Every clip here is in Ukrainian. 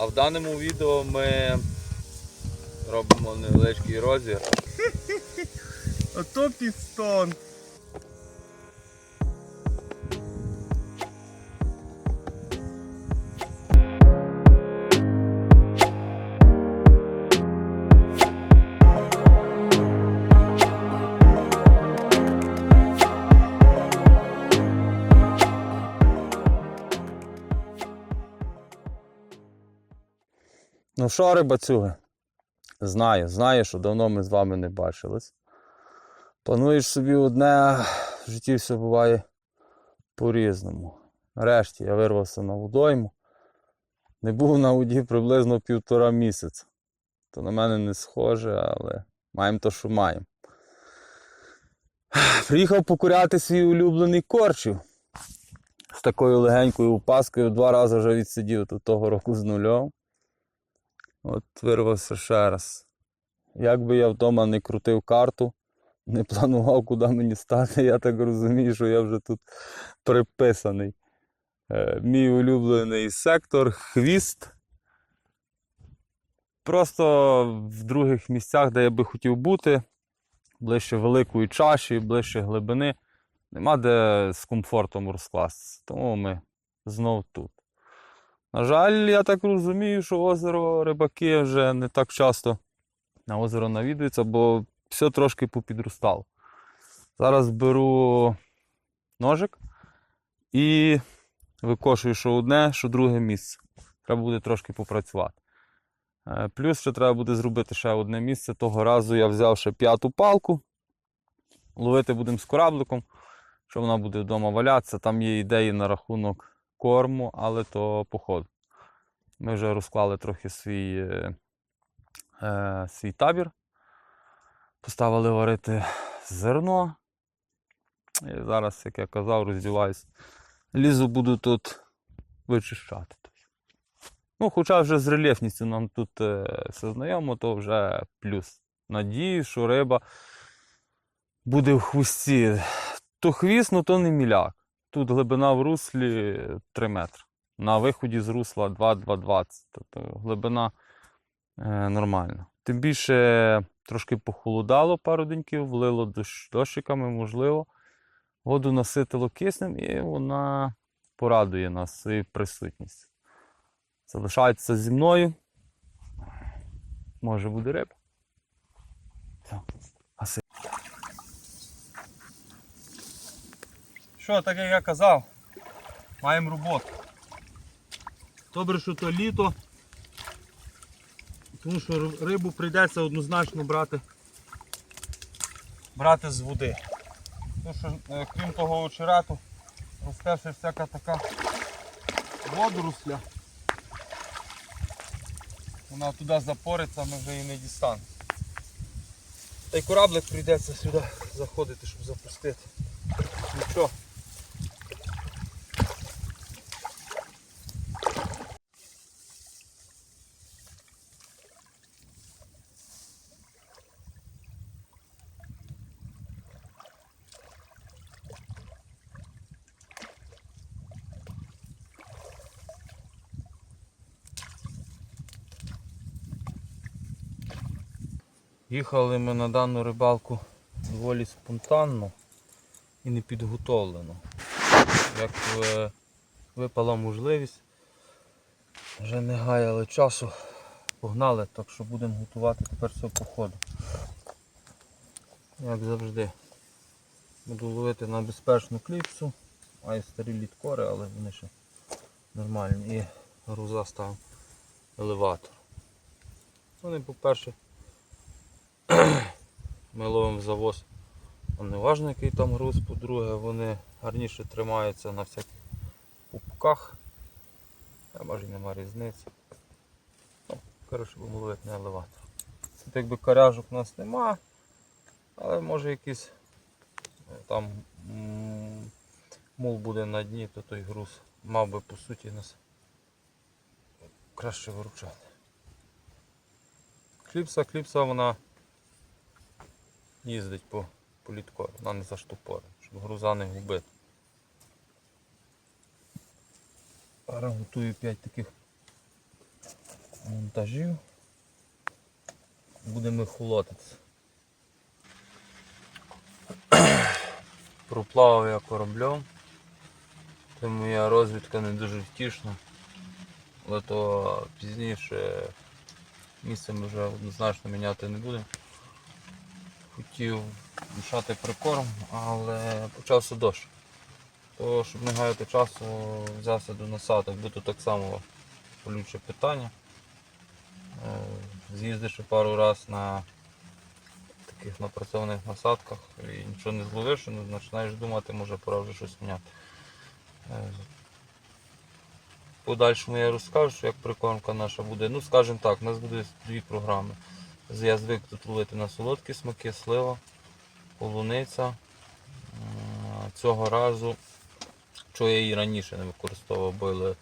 А в даному відео ми робимо невеличкий розіграш. Ото пістон. Що, рибацюги? Знаю, знаю, що давно ми з вами не бачились. Плануєш собі одне, в житті все буває по-різному. Нарешті я вирвався на водойму. Не був на воді приблизно півтора місяця. То на мене не схоже, але маємо то, що маємо. Приїхав покуряти свій улюблений корчів. З такою легенькою упаскою два рази вже відсидів до того року з нульом. От вирвався ще раз. Як би я вдома не крутив карту, не планував, куди мені стати, я так розумію, що я вже тут приписаний. Е, мій улюблений сектор, хвіст. Просто в других місцях, де я би хотів бути, ближче великої чаші, ближче глибини, нема де з комфортом розкластися. Тому ми знов тут. На жаль, я так розумію, що озеро рибаки вже не так часто на озеро навідуються, бо все трошки попідростало. Зараз беру ножик і викошую що одне, що друге місце. Треба буде трошки попрацювати. Е, Плюс ще треба буде зробити ще одне місце. Того разу я взяв ще п'яту палку. Ловити будемо з корабликом, що вона буде вдома валятися. Там є ідеї на рахунок корму, але то по ходу. Ми вже розклали трохи свій, е, е, свій табір. Поставили варити зерно. І зараз, як я казав, роздіваюсь. Лізу буду тут вичищати. Ну, хоча вже з рельєфністю нам тут е, все знайомо, то вже плюс. Надію, що риба буде в хвості. То хвіст, ну то не міляк. Тут глибина в руслі 3 метри. На виході з русла 2-2,20. Тобто глибина е, нормальна. Тим більше трошки похолодало пару деньків, влило дощ, дощиками, можливо. Воду наситило киснем і вона порадує нас своєю присутністю. Залишається зі мною. Може буде риба. Все. Гаси. Що, так як я казав, маємо роботу. Добре, що то літо, тому що рибу прийдеться однозначно брати, брати з води. Тому що, е, крім того очерету, росте ще всяка така водоросля. Вона туди запориться, ми вже її не дістанемо. Та й кораблик прийдеться сюди заходити, щоб запустити. Нічого. Їхали ми на дану рибалку доволі спонтанно і не підготовлено. Як е, випала можливість, вже не гаяли часу, погнали, так що будемо готувати тепер все по ходу. Як завжди. Буду ловити на безпечну кліпсу, маю старі літкори, але вони ще нормальні. І груза став елеватор. Вони, по-перше, ми ловимо завоз. Не важно який там груз, по-друге, вони гарніше тримаються на всяких пупках. А може нема різниці. Ну, коротше, будемо ловити на елеватор. Тут якби коряжок у нас нема, але може якийсь е, там мул буде на дні, то той груз мав би по суті нас краще виручати. Кліпса, кліпса вона їздить по, по літкору, вона не заштопорить, щоб груза не губити. Зараз готую 5 таких вантажів. Будемо холотитися. Проплавав я кораблем, тому моя розвідка не дуже втішна. Але то пізніше місце ми вже однозначно міняти не будемо. Хотів мішати прикорм, але почався дощ. То, щоб не гаяти часу, взявся до насадок, бо тут так само болюче питання. Е, З'їздиш пару разів на таких напрацьованих насадках і нічого не зловиш, і починаєш думати, може пора вже щось міняти. Е, Подальшому я розкажу, як прикормка наша буде. Ну, скажімо так, у нас буде дві програми. Я звик тут ловити на солодкі смаки, слива, полуниця. Цього разу, що я її раніше не використовував, били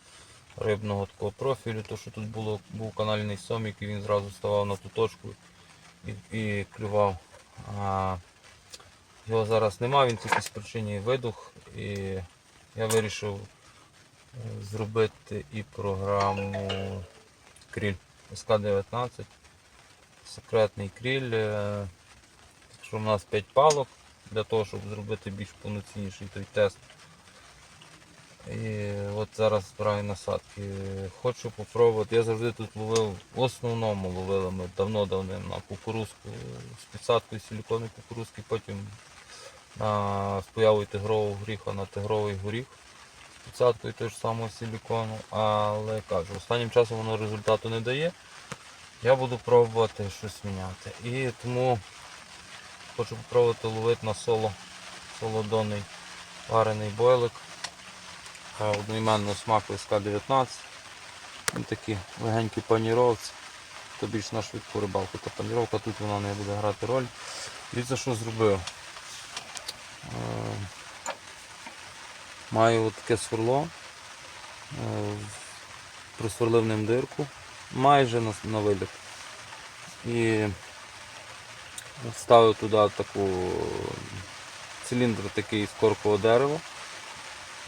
рибного такого профілю, то що тут було, був канальний сомік і він зразу ставав на ту точку і, і клював. А, його зараз нема, він тільки з причині видух. І я вирішив е, зробити і програму кріль СК-19. Секретний кріль. е, Що в нас 5 палок для того, щоб зробити більш повноцінніший той тест. І от зараз збираю насадки. Хочу попробувати. Я завжди тут ловив, в основному ловили ми давно-давно на кукурузку з підсадкою силіконної кукурузки, потім на, з появою тигрового горіха на тигровий горіх з підсадкою того ж самого силікону. Але кажу, останнім часом воно результату не дає. Я буду пробувати щось міняти. І тому хочу попробувати ловити на соло солодонний варений бойлик е, одноіменного смаку СК-19. Він такі легенькі паніровці. То більш на швидку рибалку та паніровка, тут вона не буде грати роль. Дивіться, що зробив. Е, Маю таке сверло. Е, Просверлив ним дирку майже на, на виліт. І ставив туди таку циліндр такий з коркового дерева.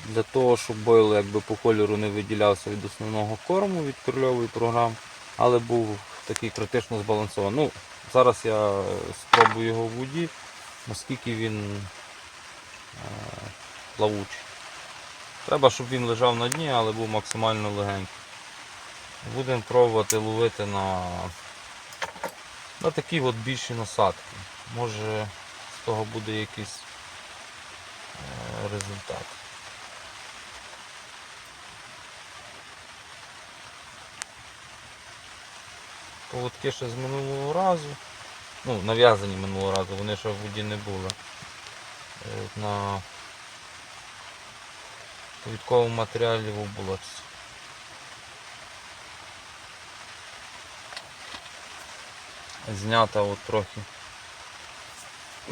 Для того, щоб бойл якби по кольору не виділявся від основного корму, від крильової програми, але був такий критично збалансований. Ну, зараз я спробую його в воді, наскільки він е, плавучий. Треба, щоб він лежав на дні, але був максимально легенький. Будемо пробувати ловити на, на такі от більші насадки. Може з того буде якийсь е, результат. Поводки ще з минулого разу. Ну, нав'язані минулого разу, вони ще в воді не були. Е, На повідковому матеріалі в Знята от трохи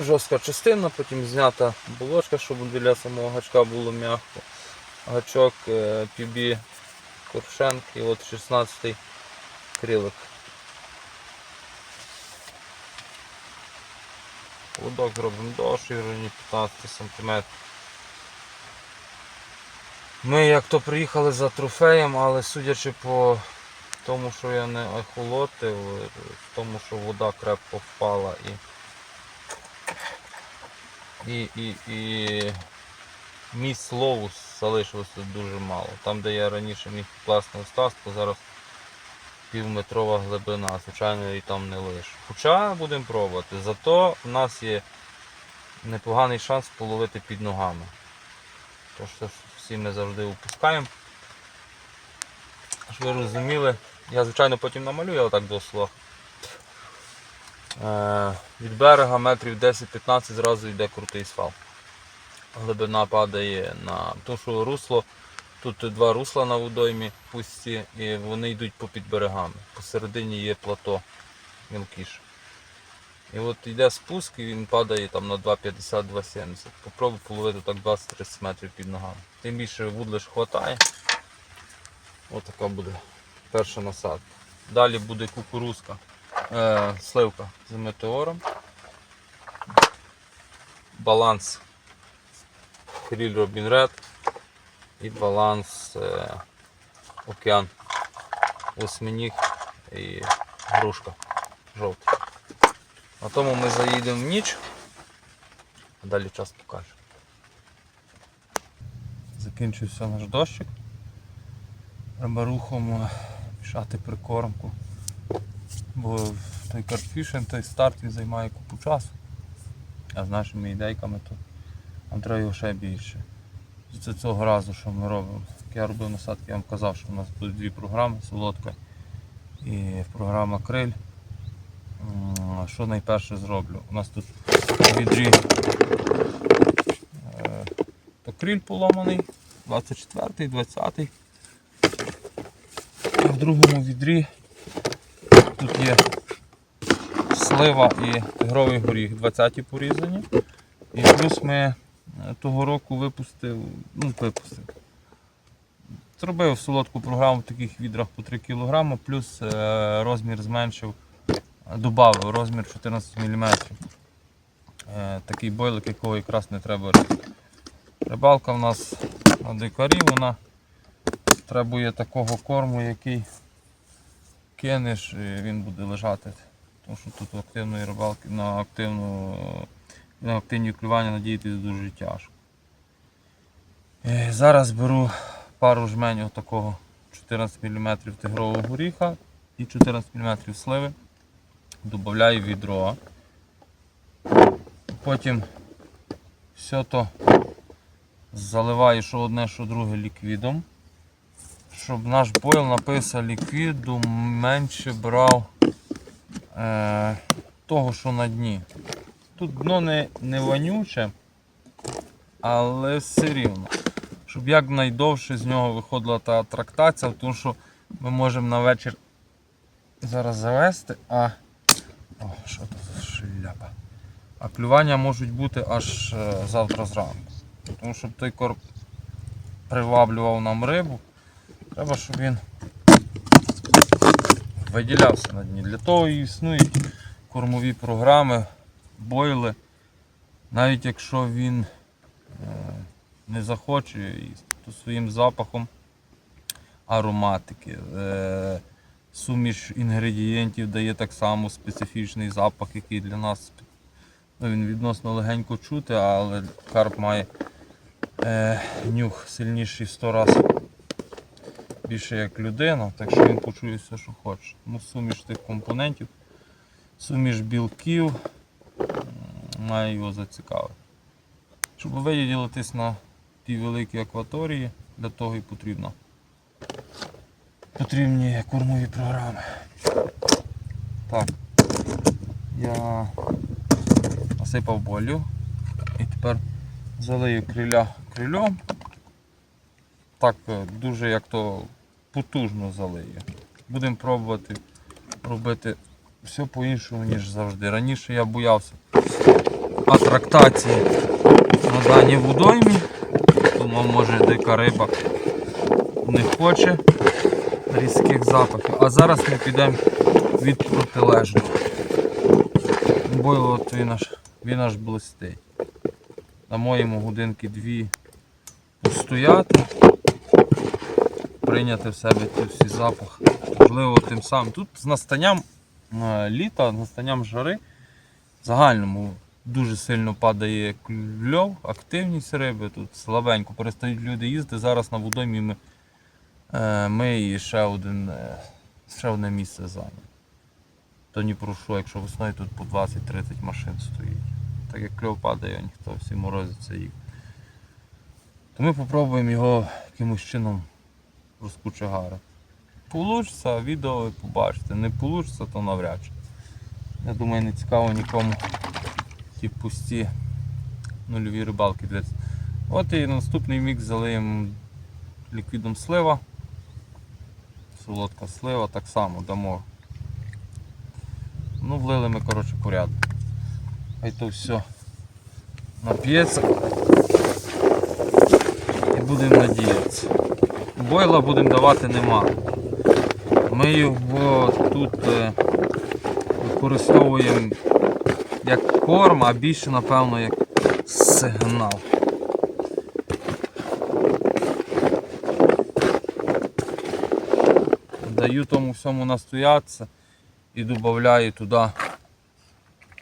жорстка частина, потім знята булочка, щоб біля самого гачка було м'яко. Гачок е, PB Коршенк і от 16 крилик. Лудок зробимо довший, в районі 15 см. Ми як то приїхали за трофеєм, але судячи по тому, що я не охолотив, в тому, що вода крепко впала і і, і, і місць лову залишилося дуже мало. Там, де я раніше міг класну остастку, зараз півметрова глибина, звичайно, і там не лише. Хоча будемо пробувати. Зато в нас є непоганий шанс половити під ногами. Тож всі ми завжди упускаємо. Щоб ви розуміли, я звичайно потім намалюю отак до слова. Е, від берега метрів 10-15 зразу йде крутий свал. Глибина падає на. Тому що русло, тут два русла на водоймі пусті, і вони йдуть попід берегами. Посередині є плато мілкіше. І от йде спуск і він падає там на 2,50-2,70. Попробуй половити так 20-30 метрів під ногами. Тим більше вудлиш хватає. Ось така буде перша насадка. Далі буде кукурузка, е, сливка з метеором. Баланс Кріль Робін Ред і баланс е, океан. Осьминіг і грушка жовта. На тому ми заїдемо в ніч, а далі час покаже. Закінчився наш дощик. Треба рухом е, мішати прикормку. Бо той карфішен, той старт він займає купу часу. А з нашими ідейками то нам треба його ще більше. Це цього разу, що ми робимо. Як я робив насадки, я вам казав, що у нас будуть дві програми, солодка і програма Криль. Що найперше зроблю? У нас тут у відрі е, то криль поломаний, 24-й, 20-й. В другому відрі тут є слива і тигровий горіх, 20-ті порізані. І плюс ми е, того року випустив, ну випустив. Зробив солодку програму в таких відрах по 3 кг, плюс е, розмір зменшив, додав розмір 14 мм. Е, такий бойлик, якого якраз не треба рити. Рибалка в нас на дикарі, вона требує такого корму, який кинеш, і він буде лежати. Тому що тут активної рибалки на активну на активні клювання надіятися дуже тяжко. Е, Зараз беру пару жменів такого 14 мм тигрового горіха і 14 мм сливи. Додаю відро. Потім все то заливаю що одне, що друге ліквідом. Щоб наш бойл написав ліквіду менше брав е, того, що на дні. Тут дно не, не вонюче, але все рівно. Щоб якнайдовше з нього виходила та трактація, тому що ми можемо на вечір зараз завести, а. О, що це за шляпа. А клювання можуть бути аж е, завтра зранку. Тому щоб той корм приваблював нам рибу, треба, щоб він виділявся на дні. Для того і існують кормові програми, бойли. Навіть якщо він е, не захоче то своїм запахом ароматики, е, суміш інгредієнтів дає так само специфічний запах, який для нас ну, він відносно легенько чути, але карп має е, нюх сильніший в 100 разів більше як людина, так що він почує все, що хоче. Ну, суміш тих компонентів, суміш білків має його зацікавити. Щоб виділитись на тій великій акваторії, для того і потрібно. Потрібні кормові програми. Так. Я насипав болю і тепер залию криля крильом. Так е, дуже як то потужно залию. Будемо пробувати робити все по-іншому, ніж завжди. Раніше я боявся атрактації на даній водоймі. Думав, може дика риба не хоче різких запахів. А зараз ми підемо від протилежного. От він аж, він аж блистить. На моєму годинки дві постояти, прийняти в себе ці всі запахи. Можливо, тим самим. Тут з настанням е, літа, з настанням жари в загальному дуже сильно падає кльов, активність риби. Тут слабенько перестають люди їздити. Зараз на водоймі ми, е, ми і ще, один, е, ще одне місце зайняли. То ні про що, якщо весною тут по 20-30 машин стоїть. Так як кльов падає, ніхто всі морозиться їх. То ми спробуємо його якимось чином розкучегарити. Получиться, відео ви побачите. Не получиться, то навряд чи. Я думаю, не цікаво нікому ті пусті нульові рибалки. дивитися. От і наступний мікс залиємо ліквідом слива. Солодка слива, так само дамо. Ну, влили ми, коротше, порядок. Хай то все нап'ється. І будемо надіятися. Бойла будемо давати нема. Ми його тут е, використовуємо як корм, а більше, напевно, як сигнал. даю тому всьому настоятися і додаю туди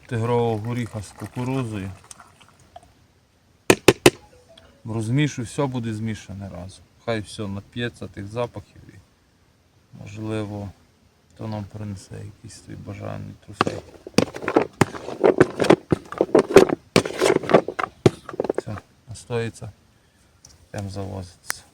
тигрового горіха з кукурузою. Розмішую, все буде змішане разом. Хай все нап'ється тих запахів і можливо хто нам принесе якийсь свій бажаний труси. Все, настоїться, прям завозиться.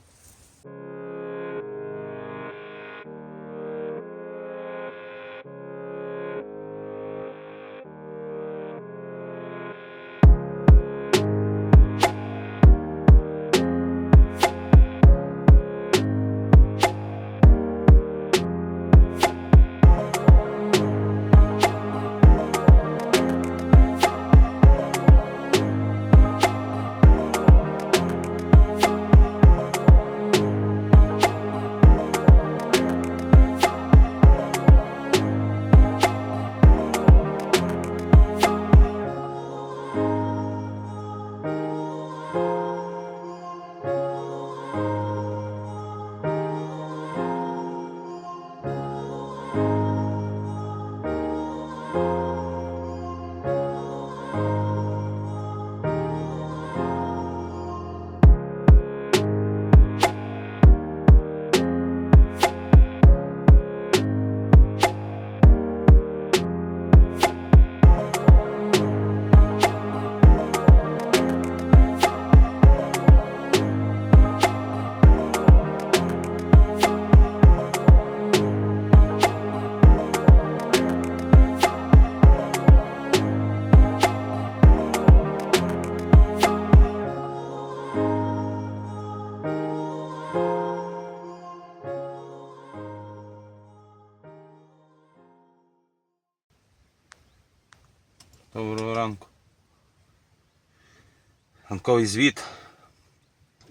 Ранковий звіт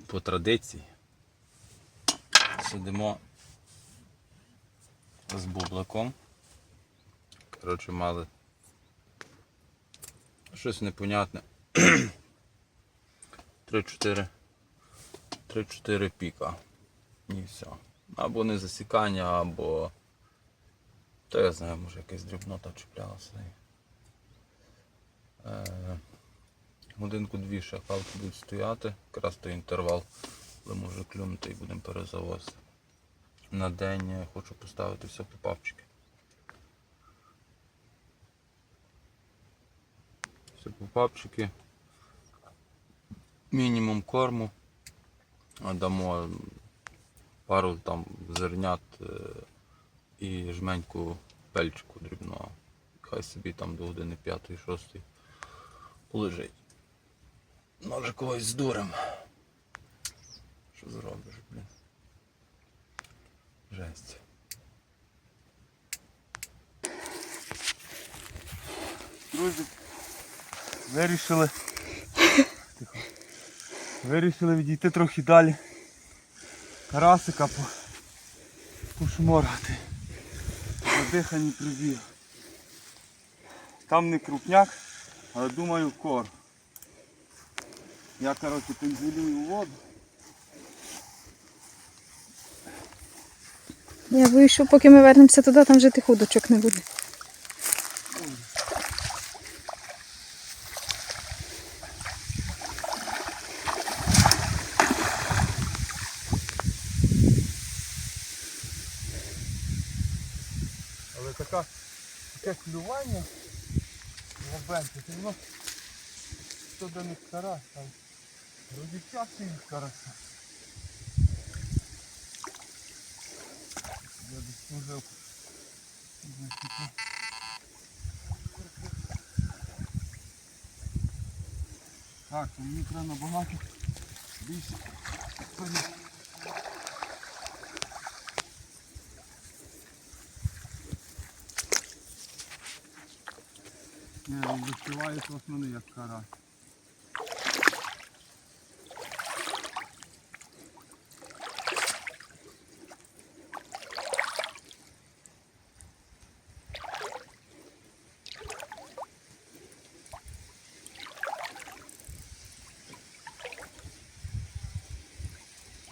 по традиції. Сидимо з бублаком. Коротше, мали щось непонятне. 3-4 3-4 піка. І все. Або не засікання, або. Та я знаю, може якась дрібнота чіплялася. Е, Годинку дві шакалки будуть стояти, якраз той інтервал, коли може клюнути і будемо перезавозити. На день я хочу поставити все по папчики. Все по папчики. Мінімум корму. Дамо пару там зернят е, і жменьку пельчику дрібного. Хай собі там до години 5-6 полежить. Може когось здурим. Що зробиш, блін? Жесть. Друзі, вирішили. Тихо. Вирішили відійти трохи далі. Карасика по, пошморгати. Задихані прибіг. Там не крупняк, але думаю кор. Я коротше пензелюю воду. Я боюсь, що поки ми вернемося туди, там вже тих удочок не буде. Але така, таке клювання лобеньке, це воно що до них карась, там вроді часто їх карася. Я десь служив. Так, мені треба набагато більше. Не, він відчувається в мене як карась.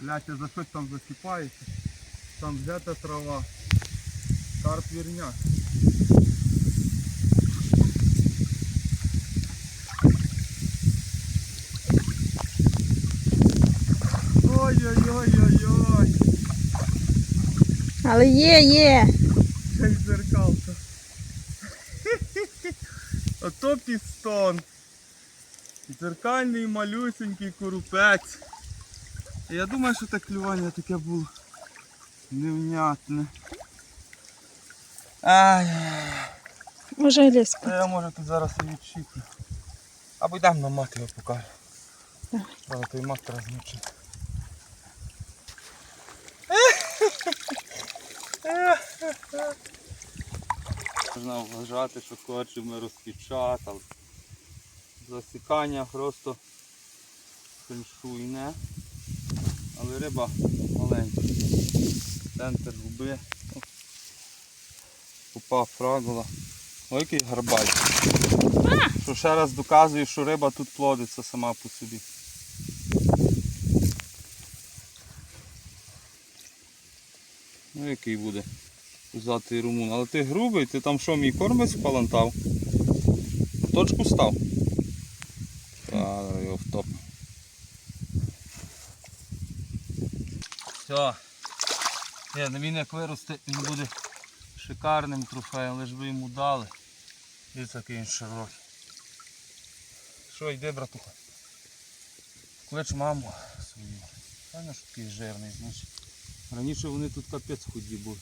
Блять, за щось там засипається. Там взята трава. Карп вірняк. Ой-ой-ой-ой-ой. Але є, є. Як зеркалка. Ото пістон. Дзеркальний малюсенький корупець. Я думаю, що те клювання таке було невнятне. Ай, Може ліс. а я може тут зараз і відчіплю. Або йдемо на мат його покажу. Але той мат змочити. Можна вважати, що хоче ми розпечатали. Засікання просто феншуйне. Але риба маленька. Центр губи. Попав фрагула. Ой, який гарбаль. Що ще раз доказує, що риба тут плодиться сама по собі. Ну який буде пузатий румун. Але ти грубий, ти там що, мій кормець палантав? На точку став. Та, його в топ. Все. Ну він як виросте, він буде шикарним трофеєм, лиш би йому дали. І такий він широкий. Що, йди, братуха. Клич маму свою. Певно, що такий жирний, значить. Раніше вони тут капець худі були.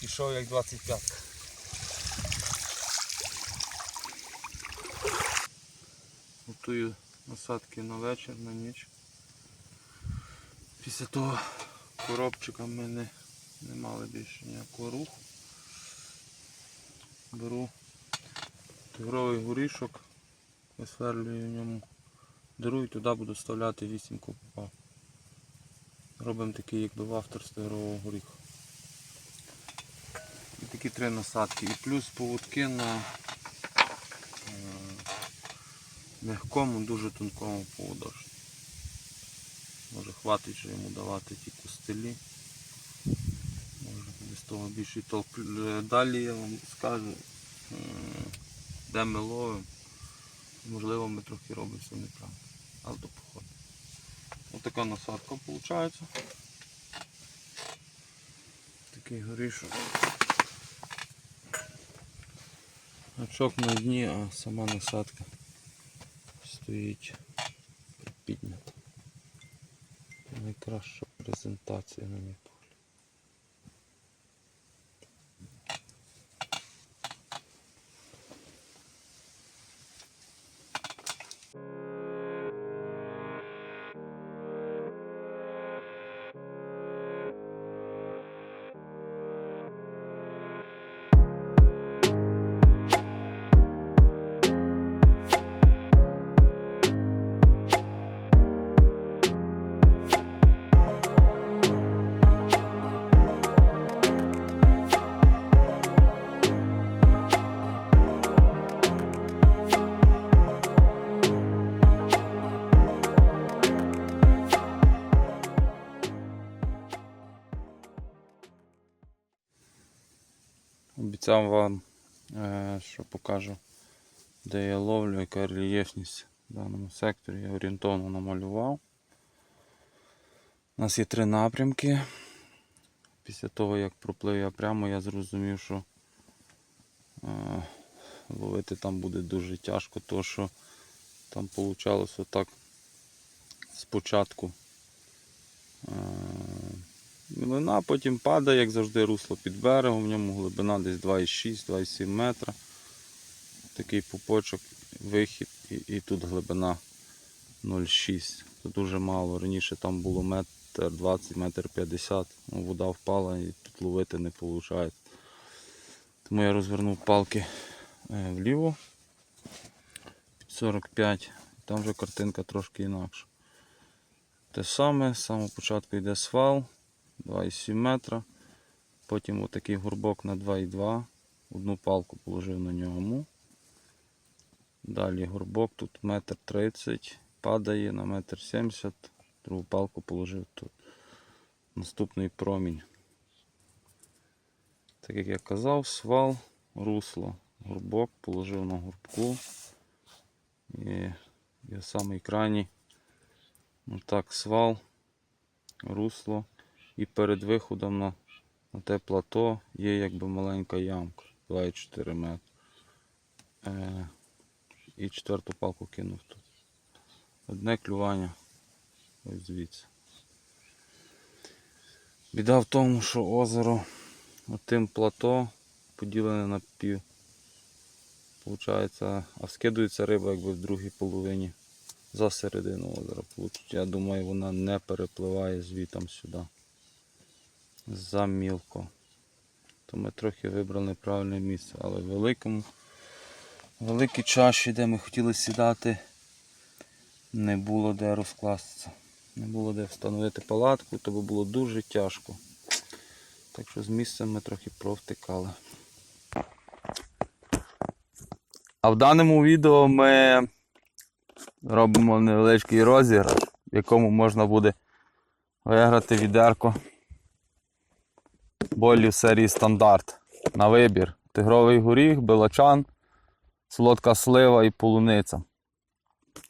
Пішов як 25. Готую насадки на вечір, на ніч. Після того коробчика ми не, не мали більше ніякого руху. Беру тигровий горішок, висверлюю в ньому диру і туди буду вставляти 8 попав. Робимо такий якби вафтер з тигрового горіха. І такі три насадки. І плюс поводки на е, м'якому, дуже тонкому поводочку. Може хватить вже йому давати ті костелі. Може без того більший толк. Е, Далі я вам скажу, е, де ми ловимо. Можливо ми трохи робимо все неправильно. Але до походу. Ось така насадка виходить. Такий горішок. Гачок на дні, а сама насадка стоїть Найкраща презентація на мій Обіцяв вам, е, що покажу, де я ловлю, яка рельєфність в даному секторі. Я орієнтовно намалював. У нас є три напрямки. Після того, як проплив я прямо, я зрозумів, що е, ловити там буде дуже тяжко, тому що там вийшло отак спочатку. Мілина потім падає, як завжди, русло під берегом, в ньому глибина десь 2,6-2,7 метра. Такий пупочок, вихід і, і тут глибина 0,6. Це дуже мало. Раніше там було метр 20, метр 50. Ну, вода впала і тут ловити не виходить. Тому я розвернув палки е, вліво під 45. Там вже картинка трошки інакша. Те саме, з самого початку йде свал. 2,7 метра. Потім отакий горбок на 2,2. Одну палку положив на ньому. Далі горбок тут метр 30, падає на метр 70, другу палку положив тут. Наступний промінь Так як я казав, свал, русло, горбок, положив на горбку. І я самий крайній. Отак свал, русло. І перед виходом на, на те плато є якби маленька ямка 2,4 метри. Е, і четверту палку кинув тут. Одне клювання. Ось звідси. Біда в тому, що озеро отим плато поділене на пів. Получається, а скидується риба якби в другій половині за середину озера. Я думаю, вона не перепливає звітом сюди. Замілко. То ми трохи вибрали неправильне місце, але в великому, великій чаші, де ми хотіли сідати, не було де розкластися. Не було де встановити палатку, то було дуже тяжко. Так що з місцем ми трохи провтикали. А в даному відео ми робимо невеличкий розіграш, в якому можна буде виграти відерко болів серії стандарт на вибір. Тигровий горіх, белачан, солодка слива і полуниця.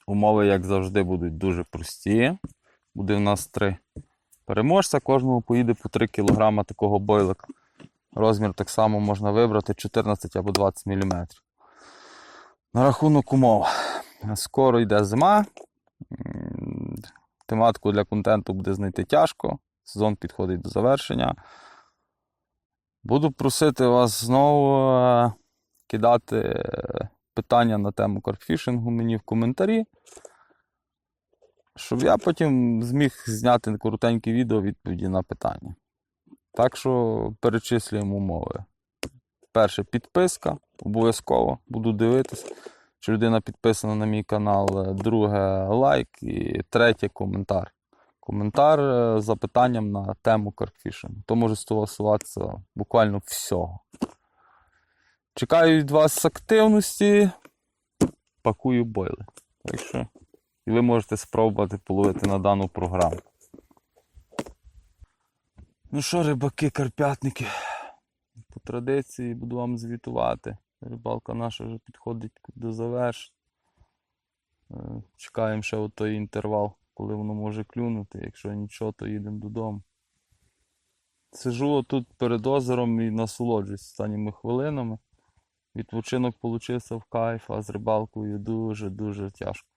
Умови, як завжди, будуть дуже прості. Буде в нас три переможця, кожному поїде по 3 кг такого бойлика. Розмір так само можна вибрати 14 або 20 мм. На рахунок умов. Скоро йде зима. Тематику для контенту буде знайти тяжко. Сезон підходить до завершення. Буду просити вас знову е, кидати е, питання на тему карпфішингу мені в коментарі. Щоб я потім зміг зняти коротеньке відео відповіді на питання. Так що перечислюємо умови. Перше підписка, обов'язково буду дивитись, чи людина підписана на мій канал. Друге лайк і третє коментар. Коментар е, з запитанням на тему карпфішингу. То може стосуватися буквально всього. Чекаю від вас активності. Пакую бойли. Так що і ви можете спробувати половити на дану програму. Ну що, рибаки, карпятники? По традиції буду вам звітувати. Рибалка наша вже підходить до завершення. Е, Чекаємо ще от той інтервал, коли воно може клюнути. Якщо нічого, то їдемо додому. Сижу тут перед озером і насолоджуюсь останніми хвилинами. Відпочинок получився в кайф, а з рибалкою дуже-дуже тяжко.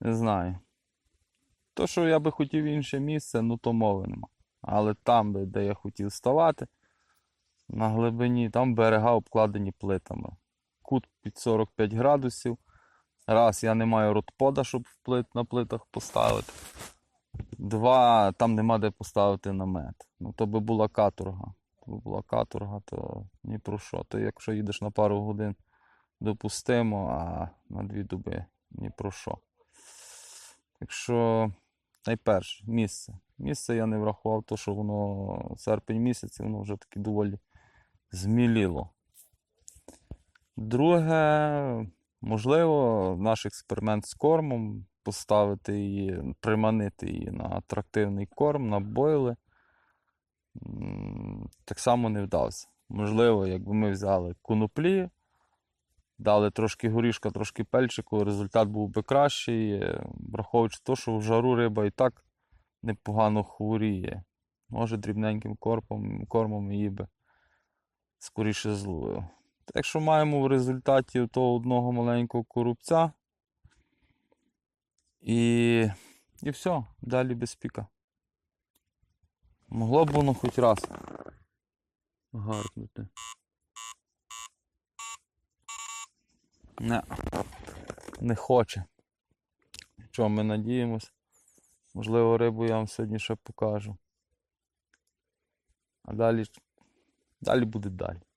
Не знаю. То, що я би хотів інше місце, ну то мови нема. Але там, де я хотів ставати, на глибині, там берега обкладені плитами. Кут під 45 градусів. Раз, я не маю ротпода, щоб плит, на плитах поставити. Два, там нема де поставити намет. Ну, то би була каторга. То би була каторга, то ні про що. То якщо їдеш на пару годин, допустимо, а на дві доби ні про що. Так що, найперше, місце. Місце я не врахував, то що воно серпень місяць, воно вже таки доволі зміліло. Друге, можливо, наш експеримент з кормом поставити її, приманити її на атрактивний корм, на бойли. Так само не вдався. Можливо, якби ми взяли коноплі, дали трошки горішка, трошки пельчику, результат був би кращий, е, враховуючи те, що в жару риба і так непогано хворіє. Може, дрібненьким кормом, кормом її би скоріше зловив. Так що маємо в результаті того одного маленького коробця. І, і все, далі без піка. Могло б воно хоч раз гаркнути. Не, не хоче. Що, ми надіємось. Можливо, рибу я вам сьогодні ще покажу. А далі, далі буде далі.